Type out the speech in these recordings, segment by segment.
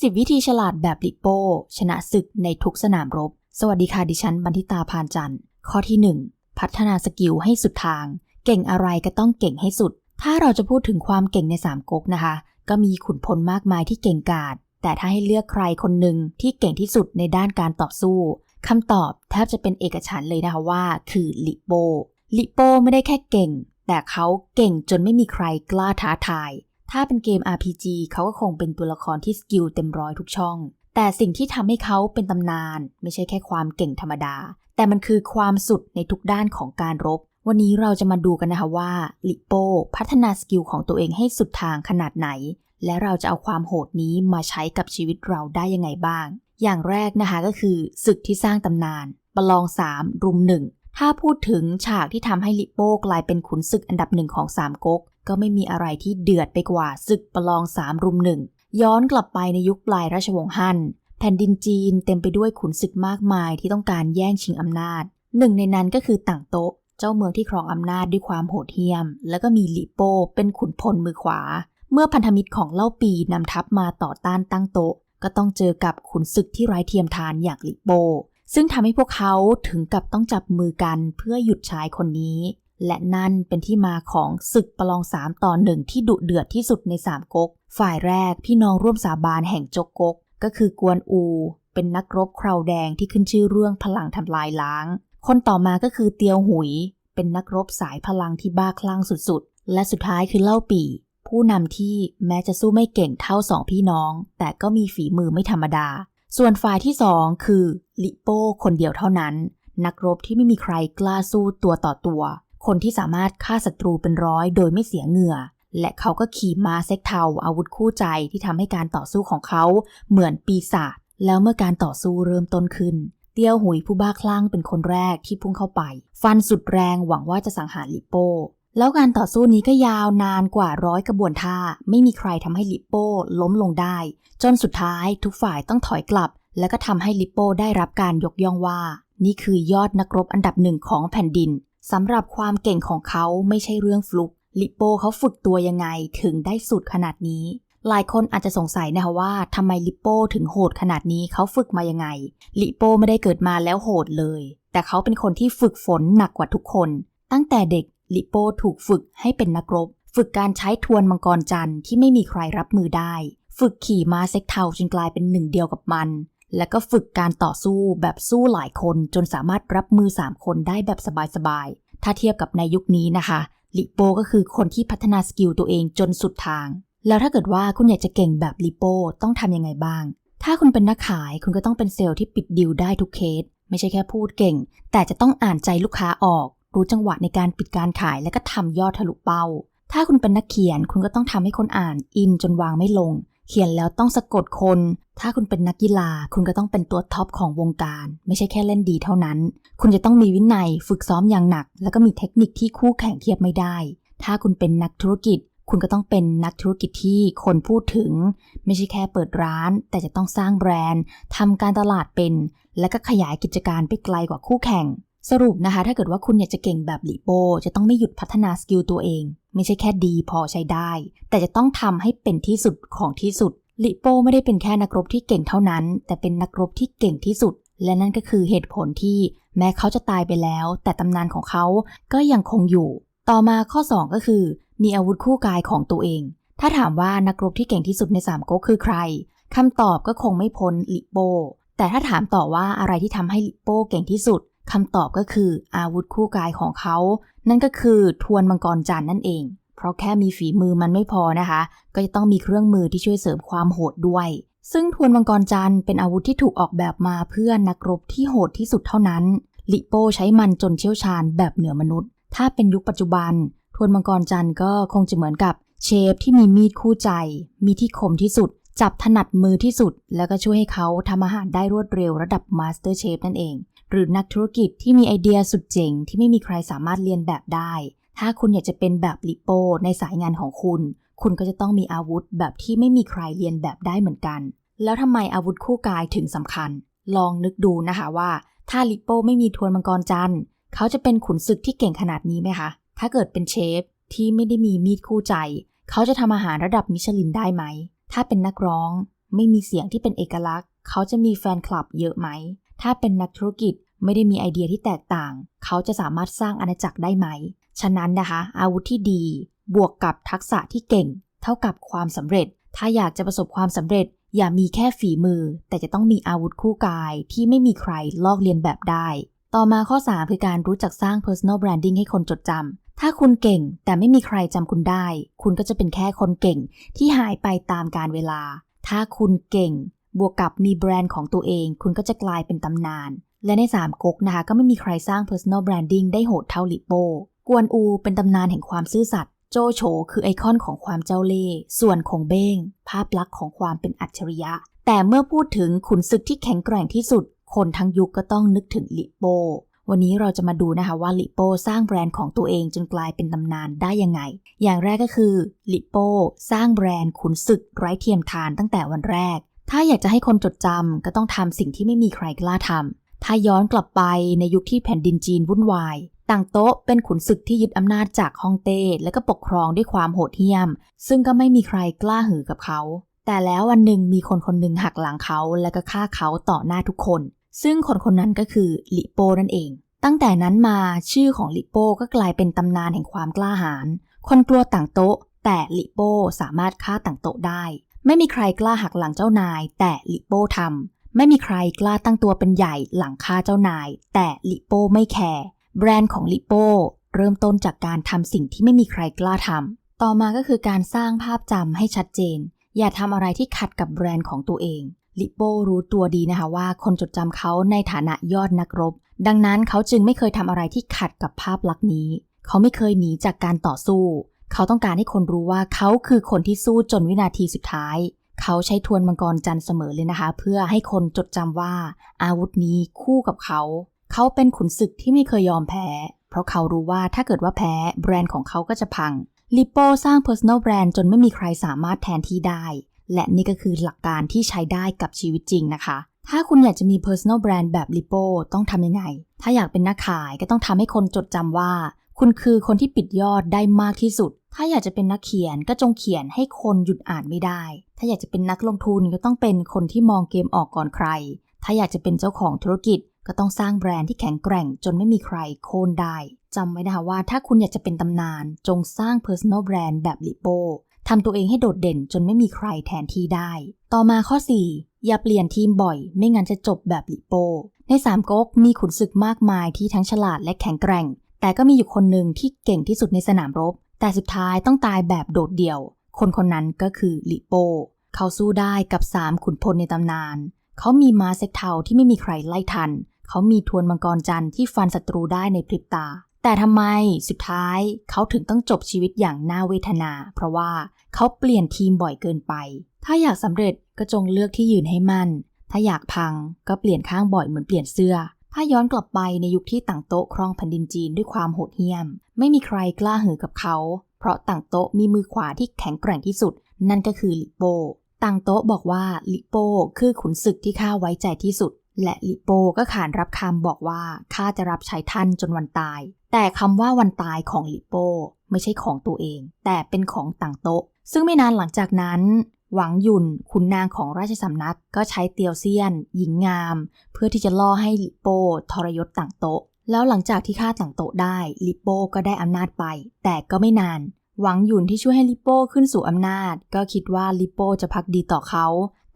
10 วิธีฉลาดแบบลิโป้ ชนะศึกในทุกสนามรบ สวัสดีค่ะ ดิฉันบันทิตาพานจันทร์ ข้อที่ 1 พัฒนาสกิลให้สุดทาง เก่งอะไรก็ต้องเก่งให้สุด ถ้าเราจะพูดถึงความเก่งในสามก๊กนะคะ ก็มีขุนพลมากมายที่เก่งกาจแต่ถ้าให้เลือกใครคนหนึ่งที่เก่งที่สุดในด้านการต่อสู้คำตอบแทบจะเป็นเอกฉันเลยนะคะว่า คือลิโปลิโปไม่ได้แค่เก่ง แต่เขาเก่งจนไม่มีใครกล้าท้าทาย ถ้าเป็นเกม RPG เขาก็คงเป็นตัวละครที่สกิลเต็มร้อยทุกช่อง แต่สิ่งที่ทำให้เขาเป็นตำนาน ไม่ใช่แค่ความเก่งธรรมดา แต่มันคือความสุดในทุกด้านของการรบ วันนี้เราจะมาดูกันนะคะว่าลิโป้พัฒนาสกิลของตัวเองให้สุดทางขนาดไหน และเราจะเอาความโหดนี้มาใช้กับชีวิตเราได้ยังไงบ้าง อย่างแรกนะคะก็คือศึกที่สร้างตำนาน ประลอง 3 รุมหนึ่งถ้าพูดถึงฉากที่ทำให้ลิโป้กลายเป็นขุนศึกอันดับหนึ่งของสามก๊ก ก็ไม่มีอะไรที่เดือดไปกว่าศึกประลองสามรุมหนึ่งย้อนกลับไปในยุคปลายราชวงศ์ฮั่นแผ่นดินจีนเต็มไปด้วยขุนศึกมากมายที่ต้องการแย่งชิงอำนาจ หนึ่งในนั้นก็คือต่างโต๊ะ เจ้าเมืองที่ครองอำนาจด้วยความโหดเหี้ยม แล้วก็มีลิโป้เป็นขุนพลมือขวา เมื่อพันธมิตรของเล่าปีนำทัพมาต่อต้านตั้งโต๊ะ ก็ต้องเจอกับขุนศึกที่ไร้เทียมทานอย่างลิโป้ซึ่งทำให้พวกเขาถึงกับต้องจับมือกันเพื่อหยุดชายคนนี้ และนั่นเป็นที่มาของศึกประลองสามต่อหนึ่งที่ดุเดือดที่สุดในสามก๊ก ฝ่ายแรกพี่น้องร่วมสาบานแห่งจกก๊ก ก็คือกวนอู เป็นนักรบคราวแดงที่ขึ้นชื่อเรื่องพลังทำลายล้าง คนต่อมาก็คือเตียวหุย เป็นนักรบสายพลังที่บ้าคลั่งสุดๆ และสุดท้ายคือเล่าปี่ ผู้นำที่แม้จะสู้ไม่เก่งเท่าสองพี่น้อง แต่ก็มีฝีมือไม่ธรรมดา ส่วนฝ่ายที่สองคือลิโป้คนเดียวเท่านั้น นักรบที่ไม่มีใครกล้าสู้ตัวต่อตัว คนที่สามารถฆ่าศัตรูเป็นร้อยโดยไม่เสียเหงื่อ และเขาก็ขี่ม้าเซ็กเทาอาวุธคู่ใจที่ทำให้การต่อสู้ของเขาเหมือนปีศาจแล้วเมื่อการต่อสู้เริ่มต้นขึ้น เตียวหุยผู้บ้าคลั่งเป็นคนแรกที่พุ่งเข้าไป ฟันสุดแรงหวังว่าจะสังหารลิโป้แล้วการต่อสู้นี้ก็ยาวนานกว่าร้อยกระบวนท่า ไม่มีใครทำให้ลิปโป้ล้มลงได้ จนสุดท้ายทุกฝ่ายต้องถอยกลับ และก็ทำให้ลิปโป้ได้รับการยกย่องว่า นี่คือยอดนักรบอันดับหนึ่งของแผ่นดิน สำหรับความเก่งของเขาไม่ใช่เรื่องฟลุกลิโป้เขาฝึกตัวยังไงถึงได้สุดขนาดนี้ หลายคนอาจจะสงสัยนะคะว่าทำไมลิโป้ถึงโหดขนาดนี้เขาฝึกมายังไง ลิโป้ไม่ได้เกิดมาแล้วโหดเลย แต่เขาเป็นคนที่ฝึกฝนหนักกว่าทุกคน ตั้งแต่เด็กลิโป้ถูกฝึกให้เป็นนักรบ ฝึกการใช้ทวนมังกรจันทร์ที่ไม่มีใครรับมือได้ ฝึกขี่ม้าเซ็กเทาจนกลายเป็นหนึ่งเดียวกับมัน และก็ฝึกการต่อสู้แบบสู้หลายคนจนสามารถรับมือสามคนได้แบบสบายๆ ถ้าเทียบกับในยุคนี้นะคะลิโป้ก็คือคนที่พัฒนาสกิลตัวเองจนสุดทาง แล้วถ้าเกิดว่าคุณอยากจะเก่งแบบลิโป้ต้องทำยังไงบ้าง ถ้าคุณเป็นนักขายคุณก็ต้องเป็นเซลล์ที่ปิดดิวได้ทุกเคส ไม่ใช่แค่พูดเก่ง แต่จะต้องอ่านใจลูกค้าออก รู้จังหวะในการปิดการขายและก็ทำยอดทะลุเป้า ถ้าคุณเป็นนักเขียนคุณก็ต้องทำให้คนอ่านอินจนวางไม่ลง เขียนแล้วต้องสะกดคน ถ้าคุณเป็นนักกีฬา คุณก็ต้องเป็นตัวท็อปของวงการ ไม่ใช่แค่เล่นดีเท่านั้น คุณจะต้องมีวินัย ฝึกซ้อมอย่างหนัก แล้วก็มีเทคนิคที่คู่แข่งเทียบไม่ได้ ถ้าคุณเป็นนักธุรกิจ คุณก็ต้องเป็นนักธุรกิจที่คนพูดถึง ไม่ใช่แค่เปิดร้าน แต่จะต้องสร้างแบรนด์ทำการตลาดเป็น และก็ขยายกิจการไปไกลกว่าคู่แข่ง สรุปนะคะ ถ้าเกิดว่าคุณอยากจะเก่งแบบลิโป จะต้องไม่หยุดพัฒนาสกิลตัวเอง ไม่ใช่แค่ดีพอใช้ได้ แต่จะต้องทำให้เป็นที่สุดของที่สุด ลิโป้ไม่ได้เป็นแค่นักรบที่เก่งเท่านั้น แต่เป็นนักรบที่เก่งที่สุด และนั่นก็คือเหตุผลที่แม้เขาจะตายไปแล้ว แต่ตำนานของเขาก็ยังคงอยู่ ต่อมาข้อ 2 ก็คือ มีอาวุธคู่กายของตัวเอง ถ้าถามว่านักรบที่เก่งที่สุดในสามก๊กคือใครคำตอบก็คงไม่พ้นลิโป้แต่ถ้าถามต่อว่าอะไรที่ทำให้ลิโป้เก่งที่สุด คำตอบก็คืออาวุธคู่กายของเขา นั่นก็คือทวนมังกรจันนั่นเอง เพราะแค่มีฝีมือมันไม่พอนะคะ ก็จะต้องมีเครื่องมือที่ช่วยเสริมความโหดด้วย ซึ่งทวนมังกรจันเป็นอาวุธที่ถูกออกแบบมาเพื่อนักรบที่โหดที่สุดเท่านั้น ลิโป้ใช้มันจนเชี่ยวชาญแบบเหนือมนุษย์ ถ้าเป็นยุคปัจจุบัน ทวนมังกรจันก็คงจะเหมือนกับเชฟที่มีมีดคู่ใจ มีที่คมที่สุด จับถนัดมือที่สุด แล้วก็ช่วยให้เขาทำอาหารได้รวดเร็วระดับมาสเตอร์เชฟนั่นเอง หรือนักธุรกิจที่มีไอเดียสุดเจ๋งที่ไม่มีใครสามารถเรียนแบบได้ ถ้าคุณอยากจะเป็นแบบลิโปในสายงานของคุณ คุณก็จะต้องมีอาวุธแบบที่ไม่มีใครเรียนแบบได้เหมือนกัน แล้วทำไมอาวุธคู่กายถึงสำคัญ ลองนึกดูนะคะว่า ถ้าลิโปไม่มีทวนมังกรจันเขาจะเป็นขุนศึกที่เก่งขนาดนี้ไหมคะ ถ้าเกิดเป็นเชฟที่ไม่ได้มีมีดคู่ใจ เขาจะทำอาหารระดับมิชลินได้ไหม ถ้าเป็นนักร้อง ไม่มีเสียงที่เป็นเอกลักษณ์ เขาจะมีแฟนคลับเยอะไหม ถ้าเป็นนักธุรกิจไม่ได้มีไอเดียที่แตกต่าง เขาจะสามารถสร้างอาณาจักรได้ไหม ฉะนั้นนะคะ อาวุธที่ดีบวกกับทักษะที่เก่ง เท่ากับความสำเร็จ ถ้าอยากจะประสบความสำเร็จ อย่ามีแค่ฝีมือ แต่จะต้องมีอาวุธคู่กายที่ไม่มีใครลอกเลียนแบบได้ ต่อมาข้อ 3 คือการรู้จักสร้าง personal branding ให้คนจดจำถ้าคุณเก่งแต่ไม่มีใครจำคุณได้ คุณก็จะเป็นแค่คนเก่งที่หายไปตามกาลเวลา ถ้าคุณเก่ง บวกกับมีแบรนด์ของตัวเอง คุณก็จะกลายเป็นตำนาน และใน3ก๊กนะคะ ก็ไม่มีใครสร้าง personal branding ได้โหดเท่าลิโป้กวนอูเป็นตำนานแห่งความซื่อสัตย์โจโฉคือไอคอนของความเจ้าเล่ห์ส่วนของเบ้ง ภาพลักษณ์ของความเป็นอัจฉริยะ แต่เมื่อพูดถึงขุนศึกที่แข็งแกร่งที่สุด คนทั้งยุคก็ต้องนึกถึงลิโป้วันนี้เราจะมาดูนะคะว่าลิโป้สร้างแบรนด์ของตัวเองจนกลายเป็นตำนานได้ยังไง อย่างแรกก็คือลิโป้สร้างแบรนด์ขุนศึกไร้เทียมทานตั้งแต่วันแรก ถ้าอยากจะให้คนจดจำก็ต้องทำสิ่งที่ไม่มีใครกล้าทำถ้าย้อนกลับไปในยุคที่แผ่นดินจีนวุ่นวาย ต่างโต๊ะเป็นขุนศึกที่ยึดอำนาจจากฮ่องเต้และก็ปกครองด้วยความโหดเหี้ยม ซึ่งก็ไม่มีใครกล้าหือกับเขา แต่แล้ววันหนึ่งมีคนคนหนึ่งหักหลังเขาและก็ฆ่าเขาต่อหน้าทุกคน ซึ่งคนคนนั้นก็คือลิโป้นั่นเอง ตั้งแต่นั้นมาชื่อของลิโป้ก็กลายเป็นตำนานแห่งความกล้าหาญคนกลัวต่างโต๊ะ แต่ลิโป้สามารถฆ่าต่างโต๊ะได้ ไม่มีใครกล้าหักหลังเจ้านาย แต่ลิโป้ทำไม่มีใครกล้าตั้งตัวเป็นใหญ่หลังฆ่าเจ้านาย แต่ลิโป้ไม่แคร์แบรนด์ของลิโป้เริ่มต้นจากการทำสิ่งที่ไม่มีใครกล้าทำต่อมาก็คือการสร้างภาพจำให้ชัดเจน อย่าทำอะไรที่ขัดกับแบรนด์ของตัวเองลิโป้รู้ตัวดีนะคะว่าคนจดจำเขาในฐานะยอดนักรบ ดังนั้นเขาจึงไม่เคยทำอะไรที่ขัดกับภาพลักษณ์นี้ เขาไม่เคยหนีจากการต่อสู้ เขาต้องการให้คนรู้ว่าเขาคือคนที่สู้จนวินาทีสุดท้าย เขาใช้ทวนมังกรจันเสมอเลยนะคะ เพื่อให้คนจดจำว่า อาวุธนี้คู่กับเขา เขาเป็นขุนศึกที่ไม่เคยยอมแพ้ เพราะเขารู้ว่าถ้าเกิดว่าแพ้แบรนด์ของเขาก็จะพังลิปโปสร้าง personal brand จนไม่มีใครสามารถแทนที่ได้ และนี่ก็คือหลักการที่ใช้ได้กับชีวิตจริงนะคะ ถ้าคุณอยากจะมี personal brand แบบลิปโปต้องทำยังไง ถ้าอยากเป็นนักขายก็ต้องทำให้คนจดจำว่า คุณคือคนที่ปิดยอดได้มากที่สุด ถ้าอยากจะเป็นนักเขียนก็จงเขียนให้คนหยุดอ่านไม่ได้ ถ้าอยากจะเป็นนักลงทุนก็ต้องเป็นคนที่มองเกมออกก่อนใคร ถ้าอยากจะเป็นเจ้าของธุรกิจ ก็ต้องสร้างแบรนด์ที่แข็งแกร่งจนไม่มีใครโค่นได้จำไว้นะคะว่าถ้าคุณอยากจะเป็นตำนาน จงสร้าง personal brand แบบลิโป้ทำตัวเองให้โดดเด่นจนไม่มีใครแทนที่ได้ ต่อมาข้อ 4 อย่าเปลี่ยนทีมบ่อย ไม่งั้นจะจบแบบลิโป้ในสามก๊กมีขุนศึกมากมายที่ทั้งฉลาดและแข็งแกร่ง แต่ก็มีอยู่คนหนึ่งที่เก่งที่สุดในสนามรบ แต่สุดท้ายต้องตายแบบโดดเดี่ยว คนคนนั้นก็คือลิโป เขาสู้ได้กับสามขุนพลในตำนาน เขามีมาเซ็กเทาที่ไม่มีใครไล่ทัน เขามีทวนมังกรจันทร์ที่ฟันศัตรูได้ในพริบตา แต่ทำไมสุดท้ายเขาถึงต้องจบชีวิตอย่างน่าเวทนา เพราะว่าเขาเปลี่ยนทีมบ่อยเกินไป ถ้าอยากสำเร็จก็จงเลือกที่ยืนให้มั่น ถ้าอยากพังก็เปลี่ยนข้างบ่อยเหมือนเปลี่ยนเสื้อ ถ้าย้อนกลับไปในยุคที่ต่างโต๊ะครองแผ่นดินจีนด้วยความโหดเหี้ยม ไม่มีใครกล้าหือกับเขา เพราะต่างโต๊ะมีมือขวาที่แข็งแกร่งที่สุด นั่นก็คือลิโป้ต่างโต๊ะบอกว่าลิโป้คือขุนศึกที่ข้าไว้ใจที่สุด และลิโป้ก็ขานรับคำบอกว่าข้าจะรับใช้ท่านจนวันตาย แต่คำว่าวันตายของลิโป้ไม่ใช่ของตัวเอง แต่เป็นของต่างโต๊ะซึ่งไม่นานหลังจากนั้น หวังหยุนขุนนางของราชสำนักก็ใช้เตียวเซียน หญิงงาม เพื่อที่จะล่อให้ลิโป้ทรยศต่างโต๊ะ แล้วหลังจากที่ฆ่าต่างโต๊ะได้ลิโป้ก็ได้อำนาจไป แต่ก็ไม่นาน หวังหยุนที่ช่วยให้ลิโป้ขึ้นสู่อำนาจ ก็คิดว่าลิโป้จะพักดีต่อเขา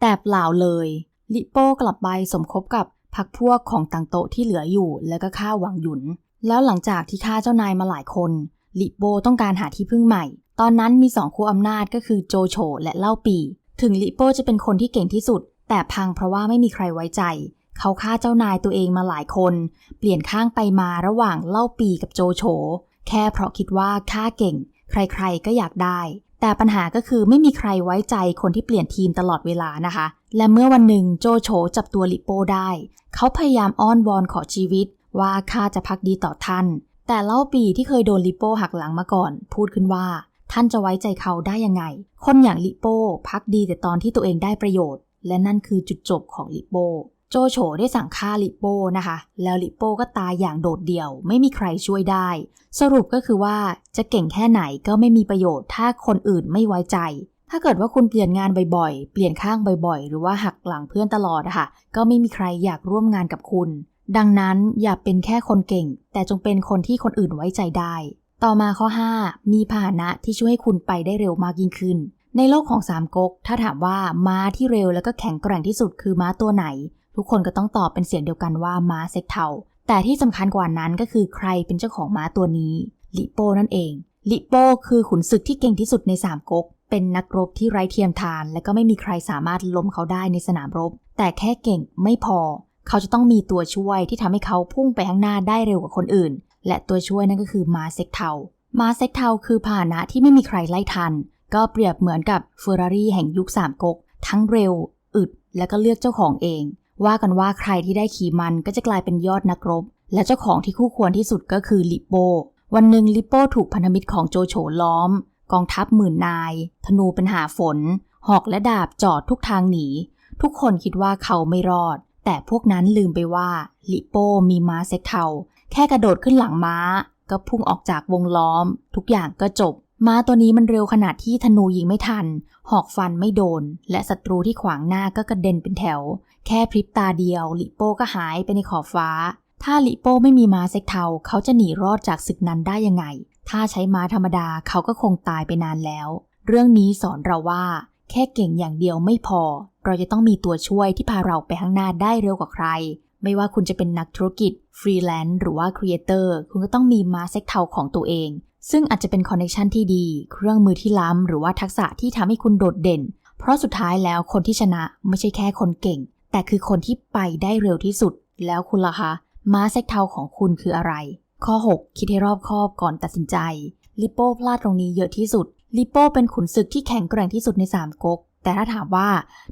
แต่เปล่าเลย ลิโป้กลับไปสมคบกับพักพวกของต่างโต๊ะที่เหลืออยู่ แล้วก็ฆ่าหวังหยุน แล้วหลังจากที่ฆ่าเจ้านายมาหลายคนลิโป้ต้องการหาที่พึ่งใหม่ตอนนั้นมีสองคู่อำนาจก็คือโจโฉและเล่าปี ถึงลิโป้จะเป็นคนที่เก่งที่สุด แต่พังเพราะว่าไม่มีใครไว้ใจ เขาฆ่าเจ้านายตัวเองมาหลายคน เปลี่ยนข้างไปมาระหว่างเล่าปีกับโจโฉ แค่เพราะคิดว่าฆ่าเก่ง ใครๆก็อยากได้ แต่ปัญหาก็คือไม่มีใครไว้ใจคนที่เปลี่ยนทีมตลอดเวลานะคะ และเมื่อวันหนึ่งโจโฉจับตัวลิโป้ได้ เขาพยายามอ้อนวอนขอชีวิต ว่าข้าจะพักดีต่อท่าน แต่เล่าปีที่เคยโดนลิโป้หักหลังมาก่อน พูดขึ้นว่า ท่านจะไว้ใจเขาได้ยังไง คนอย่างลิโป้พักดีแต่ตอนที่ตัวเองได้ประโยชน์ และนั่นคือจุดจบของลิโป้โจโฉได้สั่งฆ่าลิโป้นะคะ แล้วลิโป้ก็ตายอย่างโดดเดี่ยว ไม่มีใครช่วยได้ สรุปก็คือว่าจะเก่งแค่ไหนก็ไม่มีประโยชน์ ถ้าคนอื่นไม่ไว้ใจ ถ้าเกิดว่าคุณเปลี่ยนงานบ่อยๆ เปลี่ยนข้างบ่อยๆ หรือว่าหักหลังเพื่อนตลอดอะค่ะ ก็ไม่มีใครอยากร่วมงานกับคุณ ดังนั้นอย่าเป็นแค่คนเก่ง แต่จงเป็นคนที่คนอื่นไว้ใจได้ ต่อมาข้อ 5 มีพาหนะที่ช่วยให้คุณไปได้เร็วมากยิ่งขึ้น ในโลกของสามก๊กถ้าถามว่าม้าที่เร็วแล้วก็แข็งแกร่งที่สุดคือม้าตัวไหน ทุกคนก็ต้องตอบเป็นเสียงเดียวกันว่าม้าเซ็กเทาแต่ที่สำคัญกว่านั้นก็คือใครเป็นเจ้าของม้าตัวนี้ลิโป้นั่นเองลิโป้คือขุนศึกที่เก่งที่สุดในสามก๊กเป็นนักรบที่ไร้เทียมทาน และก็ไม่มีใครสามารถล้มเขาได้ในสนามรบ แต่แค่เก่งไม่พอ เขาจะต้องมีตัวช่วยที่ทำให้เขาพุ่งไปข้างหน้าได้เร็วกว่าคนอื่น และตัวช่วยนั่นก็คือม้าเซ็กเทาม้าเซ็กเทาคือพาหนะที่ไม่มีใครไล่ทัน ก็เปรียบเหมือนกับเฟอร์รารี่แห่งยุคสามก๊กทั้งเร็ว อึด และก็เลือกเจ้าของเอง ว่ากันว่าใครที่ได้ขี่มันก็จะกลายเป็นยอดนักรบ และเจ้าของที่คู่ควรที่สุดก็คือลิโป วันหนึ่งลิโป้ถูกพันธมิตรของโจโฉล้อม กองทัพหมื่นนาย ธนูเป็นหาฝน หอกและดาบจอดทุกทางหนี ทุกคนคิดว่าเขาไม่รอด แต่พวกนั้นลืมไปว่าลิโป้มีม้าเซ็กเทา แค่กระโดดขึ้นหลังม้า ก็พุ่งออกจากวงล้อม ทุกอย่างก็จบ ม้าตัวนี้มันเร็วขนาดที่ธนูยิงไม่ทัน หอกฟันไม่โดน และศัตรูที่ขวางหน้าก็กระเด็นเป็นแถว แค่พริบตาเดียวลิโป้ก็หายไปในขอบฟ้า ถ้าลิโป้ไม่มีม้าเซ็กเทาเขาจะหนีรอดจากศึกนั้นได้ยังไง ถ้าใช้ม้าธรรมดาเขาก็คงตายไปนานแล้ว เรื่องนี้สอนเราว่า แค่เก่งอย่างเดียวไม่พอ เราจะต้องมีตัวช่วยที่พาเราไปข้างหน้าได้เร็วกว่าใคร ไม่ว่าคุณจะเป็นนักธุรกิจ ฟรีแลนซ์หรือว่าครีเอเตอร์คุณก็ต้องมีมาเซ็กเทาของตัวเอง ซึ่งอาจจะเป็นคอนเนคชันที่ดี เครื่องมือที่ล้ำ หรือว่าทักษะที่ทำให้คุณโดดเด่น เพราะสุดท้ายแล้วคนที่ชนะไม่ใช่แค่คนเก่ง แต่คือคนที่ไปได้เร็วที่สุด แล้วคุณล่ะคะมาเซ็กเทาของคุณคืออะไร ข้อ 6 คิดให้รอบคอบก่อนตัดสินใจลิโป้พลาดตรงนี้เยอะที่สุดลิโป้เป็นขุนศึกที่แข็งแกร่งที่สุดในสามก๊กแต่ถ้าถามว่า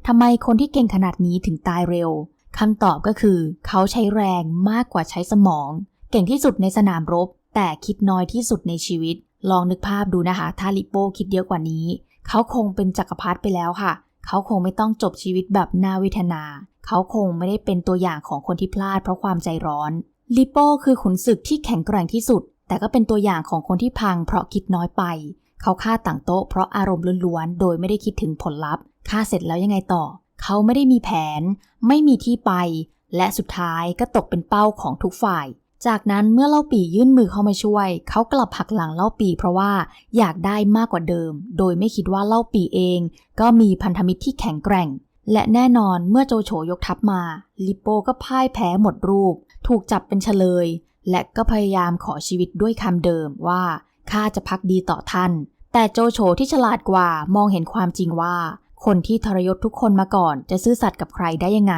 ทำไมคนที่เก่งขนาดนี้ถึงตายเร็ว คำตอบก็คือ เขาใช้แรงมากกว่าใช้สมอง เก่งที่สุดในสนามรบ แต่คิดน้อยที่สุดในชีวิต ลองนึกภาพดูนะคะ ถ้าลิโป้คิดเยอะกว่านี้ เขาคงเป็นจักรพรรดิไปแล้วค่ะ เขาคงไม่ต้องจบชีวิตแบบน่าเวทนา เขาคงไม่ได้เป็นตัวอย่างของคนที่พลาดเพราะความใจร้อนลิโป้คือขุนศึกที่แข็งแกร่งที่สุด แต่ก็เป็นตัวอย่างของคนที่พังเพราะคิดน้อยไป เขาฆ่าต่างโต๊ะเพราะอารมณ์ล้วนๆ โดยไม่ได้คิดถึงผลลัพธ์ ฆ่าเสร็จแล้วยังไงต่อ เขาไม่ได้มีแผน ไม่มีที่ไป และสุดท้ายก็ตกเป็นเป้าของทุกฝ่าย จากนั้นเมื่อเล่าปียื่นมือเข้ามาช่วย เขากลับหักหลังเล่าปีเพราะว่าอยากได้มากกว่าเดิม โดยไม่คิดว่าเล่าปีเอง ก็มีพันธมิตรที่แข็งแกร่ง และแน่นอนเมื่อโจโฉยกทัพมา ลิปโปก็พ่ายแพ้หมดรูป ถูกจับเป็นเฉลย และก็พยายามขอชีวิตด้วยคำเดิมว่าข้าจะพักดีต่อท่าน แต่โจโฉที่ฉลาดกว่ามองเห็นความจริงว่า คนที่ทรยศทุกคนมาก่อน จะซื่อสัตย์กับใครได้ยังไง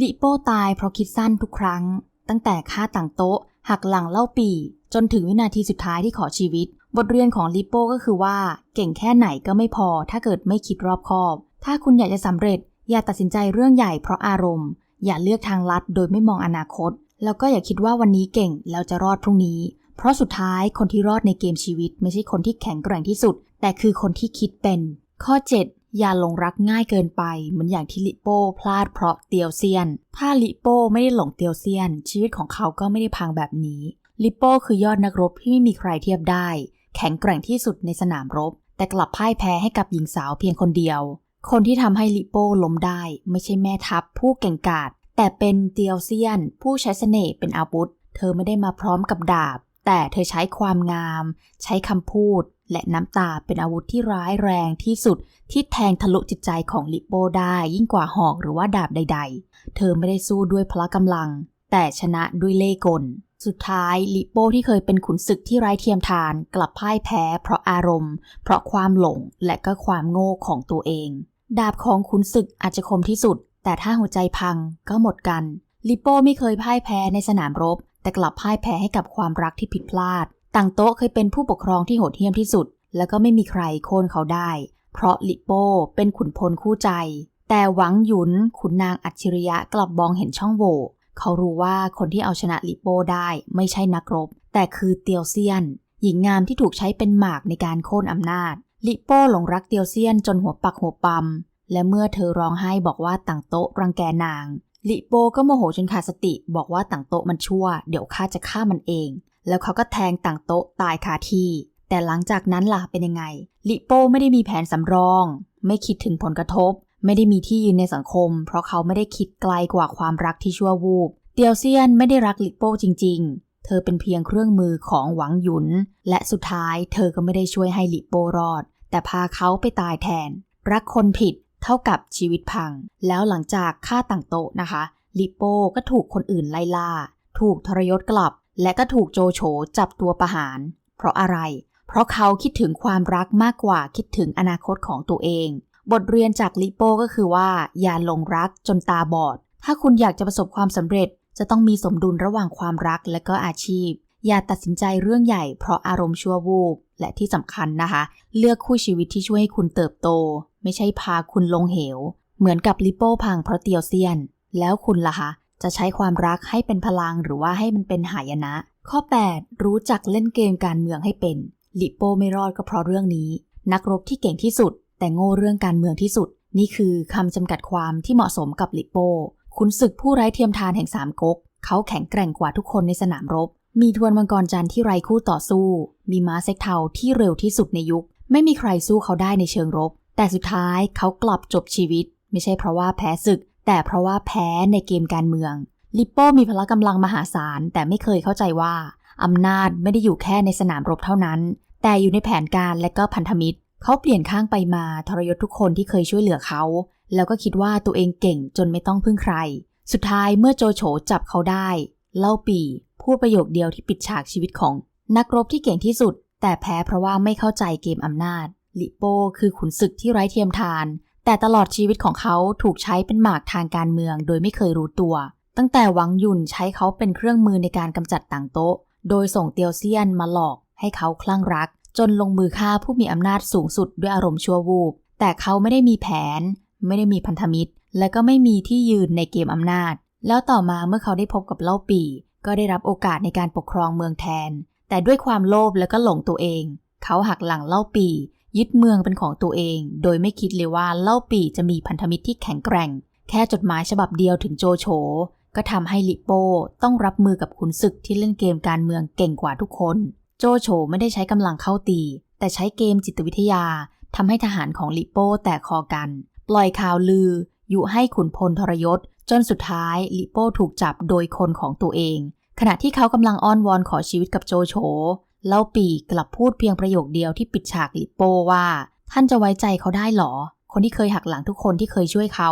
ลิโป้ตายเพราะคิดสั้นทุกครั้ง ตั้งแต่ฆ่าต่างโต๊ะ หักหลังเล่าปี จนถึงวินาทีสุดท้ายที่ขอชีวิต บทเรียนของลิโป้ก็คือว่า เก่งแค่ไหนก็ไม่พอ ถ้าเกิดไม่คิดรอบคอบ ถ้าคุณอยากจะสำเร็จ อย่าตัดสินใจเรื่องใหญ่เพราะอารมณ์ อย่าเลือกทางลัดโดยไม่มองอนาคต แล้วก็อย่าคิดว่าวันนี้เก่งแล้วจะรอดพรุ่งนี้ เพราะสุดท้ายคนที่รอดในเกมชีวิต ไม่ใช่คนที่แข็งแกร่งที่สุด แต่คือคนที่คิดเป็น ข้อ 7 อย่าหลงรักง่ายเกินไป เหมือนอย่างที่ลิโป้พลาดเพราะเตียวเซียน ถ้าลิโป้ไม่ได้หลงเตียวเซียน ชีวิตของเขาก็ไม่ได้พังแบบนี้ ลิโป้คือยอดนักรบที่ไม่มีใครเทียบได้ แข็งแกร่งที่สุดในสนามรบ แต่กลับพ่ายแพ้ให้กับหญิงสาวเพียงคนเดียว คนที่ทำให้ลิโป้ล้มได้ ไม่ใช่แม่ทัพผู้เก่งกาจแต่เป็นเตียวเซียน ผู้ใช้เสน่ห์เป็นอาวุธ เธอไม่ได้มาพร้อมกับดาบ แต่เธอใช้ความงาม ใช้คำพูด และน้ำตาเป็นอาวุธที่ร้ายแรงที่สุดที่แทงทะลุจิตใจของลิโปได้ยิ่งกว่าหอกหรือว่าดาบใด ๆ เธอไม่ได้สู้ด้วยพละกำลัง แต่ชนะด้วยเล่ห์กล สุดท้ายลิโปที่เคยเป็นขุนศึกที่ไร้เทียมทาน กลับพ่ายแพ้ เพราะอารมณ์ เพราะความหลงและก็ความโง่ของตัวเอง ดาบของขุนศึกอาจจะคมที่สุด แต่ถ้าหัวใจพังก็หมดกันลิโปไม่เคยพ่ายแพ้ในสนามรบ แต่กลับพ่ายแพ้ให้กับความรักที่ผิดพลาด ต่างโต๊ะเคยเป็นผู้ปกครองที่โหดเหี้ยมที่สุด แล้วก็ไม่มีใครโค่นเขาได้ เพราะลิโป้เป็นขุนพลคู่ใจ แต่หวังหยุนขุนนางอัจฉริยะกลับมองเห็นช่องโหว่เขารู้ว่าคนที่เอาชนะลิโป้ได้ไม่ใช่นักรบ แต่คือเตียวเซียน หญิงงามที่ถูกใช้เป็นหมากในการโค่นอำนาจ ลิโป้หลงรักเตียวเซียนจนหัวปักหัวปั๊มและเมื่อเธอร้องไห้บอกว่าต่างโต๊ะรังแกนางลิโป้ก็โมโหจนขาดสติบอกว่าต่างโต๊ะมันชั่ว เดี๋ยวข้าจะฆ่ามันเอง แล้วเขาก็แทงต่างโต๊ะตายคาที่ แต่หลังจากนั้นล่ะเป็นยังไง ลิโป้ไม่ได้มีแผนสำรอง ไม่คิดถึงผลกระทบ ไม่ได้มีที่ยืนในสังคม เพราะเขาไม่ได้คิดไกลกว่าความรักที่ชั่ววูบ เตียวเซียนไม่ได้รักลิโป้จริง ๆ เธอเป็นเพียงเครื่องมือของหวังหยุน และสุดท้ายเธอก็ไม่ได้ช่วยให้ลิโป้รอด แต่พาเขาไปตายแทน รักคนผิดเท่ากับชีวิตพัง แล้วหลังจากฆ่าต่างโต๊ะนะคะลิโป้ก็ถูกคนอื่นไล่ล่า ถูกทรยศกลับ และก็ถูกโจโฉจับตัวประหาร เพราะอะไร เพราะเขาคิดถึงความรักมากกว่าคิดถึงอนาคตของตัวเอง บทเรียนจากลิโป้ก็คือว่า อย่าหลงรักจนตาบอด ถ้าคุณอยากจะประสบความสำเร็จ จะต้องมีสมดุลระหว่างความรักและก็อาชีพ อย่าตัดสินใจเรื่องใหญ่เพราะอารมณ์ชั่ววูบและที่สำคัญนะคะ เลือกคู่ชีวิตที่ช่วยให้คุณเติบโต ไม่ใช่พาคุณลงเหว เหมือนกับลิโป้พังเพราะเตียวเซียน แล้วคุณล่ะคะ จะใช้ความรักให้เป็นพลังหรือว่าให้มันเป็นหายนะ ข้อ 8 รู้จักเล่นเกมการเมืองให้เป็นลิโปไม่รอดก็เพราะเรื่องนี้ นักรบที่เก่งที่สุด แต่โง่เรื่องการเมืองที่สุด นี่คือคำจำกัดความที่เหมาะสมกับลิโปขุนศึกผู้ไร้เทียมทานแห่งสามก๊กเขาแข็งแกร่งกว่าทุกคนในสนามรบ มีทวนมังกรจันทร์ที่ไร้คู่ต่อสู้ มีม้าเซ็กเทาที่เร็วที่สุดในยุค ไม่มีใครสู้เขาได้ในเชิงรบ แต่สุดท้ายเขากลับจบชีวิต ไม่ใช่เพราะว่าแพ้ศึก แต่เพราะว่าแพ้ในเกมการเมือง ลิปโป้มีพละกำลังมหาศาล แต่ไม่เคยเข้าใจว่าอำนาจไม่ได้อยู่แค่ในสนามรบเท่านั้น แต่อยู่ในแผนการและก็พันธมิตร เขาเปลี่ยนข้างไปมาทรยศทุกคนที่เคยช่วยเหลือเขา แล้วก็คิดว่าตัวเองเก่งจนไม่ต้องพึ่งใคร สุดท้ายเมื่อโจโฉจับเขาได้ เล่าปีพูดประโยคเดียวที่ปิดฉากชีวิตของ นักรบที่เก่งที่สุด แต่แพ้เพราะว่าไม่เข้าใจเกมอำนาจลิโป้คือขุนศึกที่ไร้เทียมทาน แต่ตลอดชีวิตของเขาถูกใช้เป็นหมากทางการเมืองโดยไม่เคยรู้ตัว ตั้งแต่หวังยุนใช้เขาเป็นเครื่องมือในการกำจัดต่างโต๊ะ โดยส่งเตียวเซียนมาหลอกให้เขาคลั่งรัก จนลงมือฆ่าผู้มีอำนาจสูงสุดด้วยอารมณ์ชั่ววูบ แต่เขาไม่ได้มีแผน ไม่ได้มีพันธมิตร และก็ไม่มีที่ยืนในเกมอำนาจ แล้วต่อมาเมื่อเขาได้พบกับเล่าปี ก็ได้รับโอกาสในการปกครองเมืองแทน แต่ด้วยความโลภและก็หลงตัวเอง เขาหักหลังเล่าปี ยึดเมืองเป็นของตัวเอง โดยไม่คิดเลยว่าเล่าปีจะมีพันธมิตรที่แข็งแกร่ง แค่จดหมายฉบับเดียวถึงโจโฉก็ทำให้ลิโป้ต้องรับมือกับขุนศึกที่เล่นเกมการเมืองเก่งกว่าทุกคน โจโฉไม่ได้ใช้กำลังเข้าตี แต่ใช้เกมจิตวิทยาทำให้ทหารของลิโป้แตกคอกัน ปล่อยข่าวลือ อยุให้ขุนพลทรยศ จนสุดท้ายลิโป้ถูกจับโดยคนของตัวเอง ขณะที่เขากำลังอ้อนวอนขอชีวิตกับโจโฉ เล่าปีกลับพูดเพียงประโยคเดียวที่ปิดฉากลิปโป้ว่า ท่านจะไว้ใจเขาได้หรอ คนที่เคยหักหลังทุกคนที่เคยช่วยเขา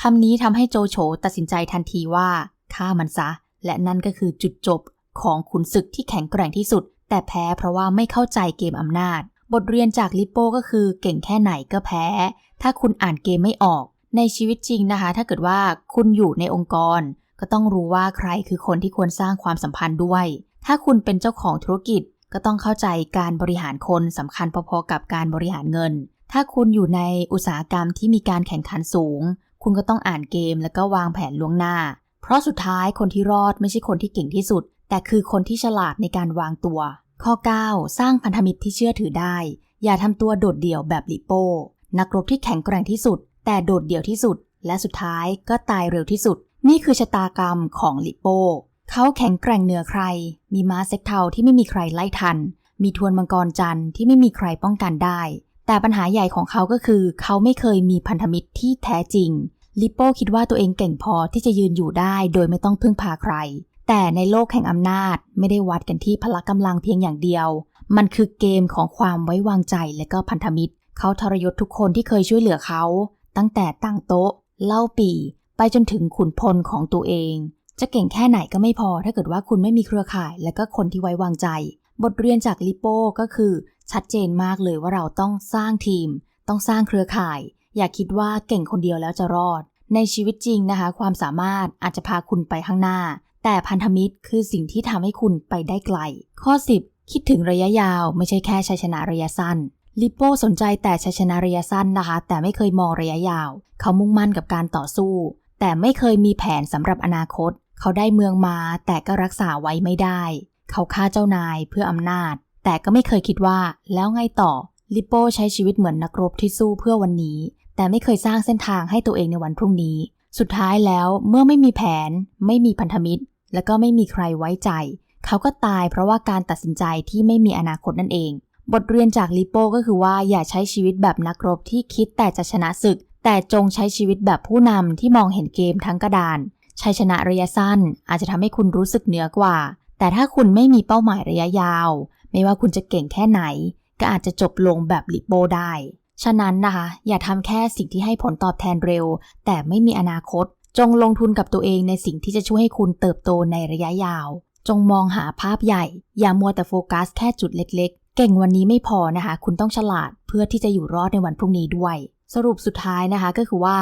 คำนี้ทำให้โจโฉตัดสินใจทันทีว่าฆ่ามันซะ และนั่นก็คือจุดจบของขุนศึกที่แข็งแกร่งที่สุด แต่แพ้เพราะว่าไม่เข้าใจเกมอำนาจ บทเรียนจากลิปโป้ก็คือเก่งแค่ไหนก็แพ้ ถ้าคุณอ่านเกมไม่ออก ในชีวิตจริงนะคะ ถ้าเกิดว่าคุณอยู่ในองค์กร ก็ต้องรู้ว่าใครคือคนที่ควรสร้างความสัมพันธ์ด้วย ถ้าคุณเป็นเจ้าของธุรกิจ ก็ต้องเข้าใจการบริหารคนสำคัญพอๆกับการบริหารเงิน ถ้าคุณอยู่ในอุตสาหกรรมที่มีการแข่งขันสูง คุณก็ต้องอ่านเกมแล้วก็วางแผนล่วงหน้า เพราะสุดท้ายคนที่รอดไม่ใช่คนที่เก่งที่สุด แต่คือคนที่ฉลาดในการวางตัว ข้อ 9 สร้างพันธมิตรที่เชื่อถือได้ อย่าทำตัวโดดเดี่ยวแบบลิโป้นักรบที่แข็งแกร่งที่สุด แต่โดดเดี่ยวที่สุด และสุดท้ายก็ตายเร็วที่สุด นี่คือชะตากรรมของลิโป้ เขาแข็งแกร่งเหนือใคร มีม้าเซ็กเทาที่ไม่มีใครไล่ทัน มีทวนมังกรจันทร์ที่ไม่มีใครป้องกันได้ แต่ปัญหาใหญ่ของเขาก็คือ เขาไม่เคยมีพันธมิตรที่แท้จริง ลิโป้คิดว่าตัวเองเก่งพอที่จะยืนอยู่ได้ โดยไม่ต้องพึ่งพาใคร แต่ในโลกแห่งอำนาจไม่ได้วัดกันที่พละกำลังเพียงอย่างเดียว มันคือเกมของความไว้วางใจและก็พันธมิตร เขาทรยศทุกคนที่เคยช่วยเหลือเขา ตั้งแต่ตั้งโต๊ะ เล่าปีไปจนถึงขุนพลของตัวเอง จะเก่งแค่ไหนก็ไม่พอ ถ้าเกิดว่าคุณไม่มีเครือข่าย และก็คนที่ไว้วางใจ บทเรียนจากลิโป้ก็คือ ชัดเจนมากเลยว่าเราต้องสร้างทีม ต้องสร้างเครือข่าย อย่าคิดว่าเก่งคนเดียวแล้วจะรอด ในชีวิตจริงนะคะ ความสามารถอาจจะพาคุณไปข้างหน้า แต่พันธมิตรคือสิ่งที่ทำให้คุณไปได้ไกล ข้อ 10 คิดถึงระยะยาวไม่ใช่แค่ชัยชนะระยะสั้นลิโป้สนใจแต่ชัยชนะระยะสั้นนะคะ แต่ไม่เคยมองระยะยาว เขามุ่งมั่นกับการต่อสู้ แต่ไม่เคยมีแผนสำหรับอนาคต เขาได้เมืองมา แต่ก็รักษาไว้ไม่ได้ เขาฆ่าเจ้านายเพื่ออำนาจ แต่ก็ไม่เคยคิดว่า แล้วไงต่อ ลิโป้ใช้ชีวิตเหมือนนักรบที่สู้เพื่อวันนี้ แต่ไม่เคยสร้างเส้นทางให้ตัวเองในวันพรุ่งนี้ สุดท้ายแล้วเมื่อไม่มีแผน ไม่มีพันธมิตร และก็ไม่มีใครไว้ใจ เขาก็ตายเพราะว่าการตัดสินใจที่ไม่มีอนาคตนั่นเองบบทเรียนจากลิโป้ก็คือว่าอย่าใช้ชีวิตแบบนักรบที่คิดแต่จะชนะศึก แต่จงใช้ชีวิตแบบผู้นำที่มองเห็นเกมทั้งกระดาน ชัยชนะระยะสั้น อาจจะทำให้คุณรู้สึกเหนือกว่า แต่ถ้าคุณไม่มีเป้าหมายระยะยาว ไม่ว่าคุณจะเก่งแค่ไหน ก็อาจจะจบลงแบบลิโปได้ ฉะนั้นนะคะ อย่าทำแค่สิ่งที่ให้ผลตอบแทนเร็ว แต่ไม่มีอนาคต จงลงทุนกับตัวเองในสิ่งที่จะช่วยให้คุณเติบโตในระยะยาว จงมองหาภาพใหญ่ อย่ามัวแต่โฟกัสแค่จุดเล็ก ๆ เก่งวันนี้ไม่พอนะคะ คุณต้องฉลาดเพื่อที่จะอยู่รอดในวันพรุ่งนี้ด้วย สรุปสุดท้ายนะคะก็คือว่า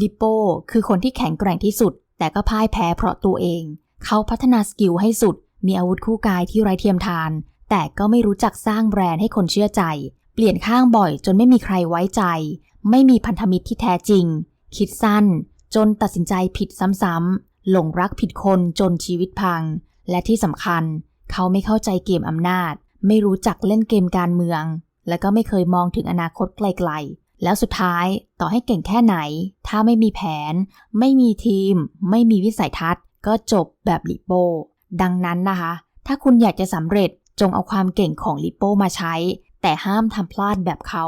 ลิโป้คือคนที่แข็งแกร่งที่สุด แต่ก็พ่ายแพ้เพราะตัวเอง เขาพัฒนาสกิลให้สุด มีอาวุธคู่กายที่ไร้เทียมทาน แต่ก็ไม่รู้จักสร้างแบรนด์ให้คนเชื่อใจ เปลี่ยนข้างบ่อยจนไม่มีใครไว้ใจ ไม่มีพันธมิตรที่แท้จริง คิดสั้น จนตัดสินใจผิดซ้ำๆหลงรักผิดคนจนชีวิตพัง และที่สำคัญ เขาไม่เข้าใจเกมอำนาจ ไม่รู้จักเล่นเกมการเมือง และก็ไม่เคยมองถึงอนาคตไกลๆ แล้วสุดท้ายต่อให้เก่งแค่ไหน ถ้าไม่มีแผน ไม่มีทีม ไม่มีวิสัยทัศน์ ก็จบแบบลิโป้ดังนั้นนะคะ ถ้าคุณอยากจะสำเร็จจงเอาความเก่งของลิโปมาใช้ แต่ห้ามทำพลาดแบบเขา